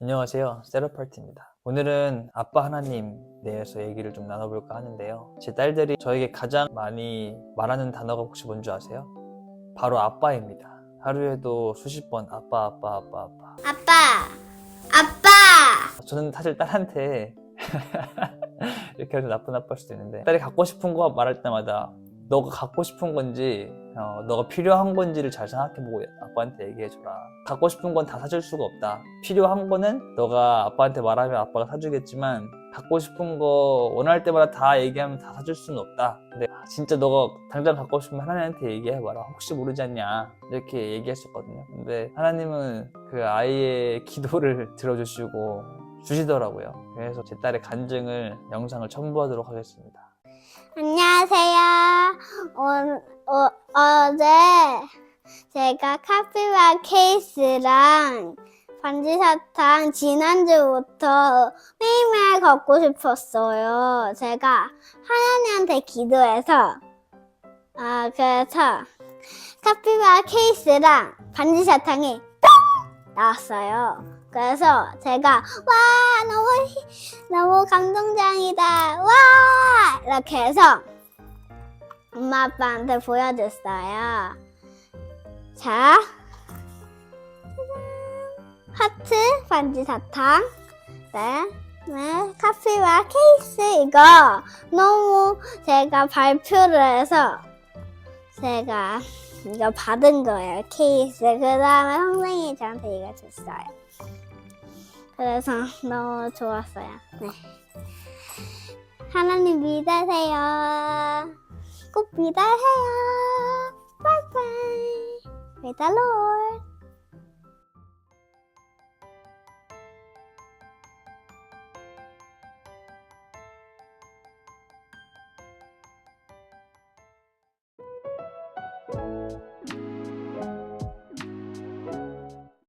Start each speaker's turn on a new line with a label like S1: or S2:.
S1: 안녕하세요. 세라팔트입니다. 오늘은 아빠 하나님 대해서 얘기를 좀 나눠볼까 하는데요. 제 딸들이 저에게 가장 많이 말하는 단어가 혹시 뭔지 아세요? 바로 아빠입니다. 하루에도 수십 번 아빠, 아빠, 아빠, 아빠.
S2: 아빠, 아빠,
S1: 저는 사실 딸한테 이렇게 하면 나쁜 아빠일 수도 있는데 딸이 갖고 싶은 거 말할 때마다 너가 갖고 싶은 건지 어, 너가 필요한 건지를 잘 생각해보고 아빠한테 얘기해줘라. 갖고 싶은 건 다 사줄 수가 없다. 필요한 거는 너가 아빠한테 말하면 아빠가 사주겠지만 갖고 싶은 거 원할 때마다 다 얘기하면 다 사줄 수는 없다. 근데 아, 진짜 너가 당장 갖고 싶으면 하나님한테 얘기해봐라. 혹시 모르지 않냐? 이렇게 얘기했었거든요. 근데 하나님은 그 아이의 기도를 들어주시고 주시더라고요. 그래서 제 딸의 간증을 영상을 첨부하도록 하겠습니다
S2: 안녕하세요. 오, 어, 어제 제가 카피바 케이스랑 반지사탕 지난주부터 매일매일 갖고 싶었어요. 제가 하나님한테 기도해서 아 그래서 카피바 케이스랑 반지사탕이 뿅 나왔어요. 그래서 제가 와 너무 희- 너무 감동장이다 와 이렇게 해서 엄마 아빠한테 보여줬어요. 자 하트 반지 사탕 네, 네 카피와 케이스 이거 너무 제가 발표를 해서 제가 이거 받은 거예요 케이스 그 다음에 선생님이 저한테 이거 줬어요. 그래서 너무 좋았어요. 네. 하나님 믿으세요. 꼭 믿으세요. the Lord.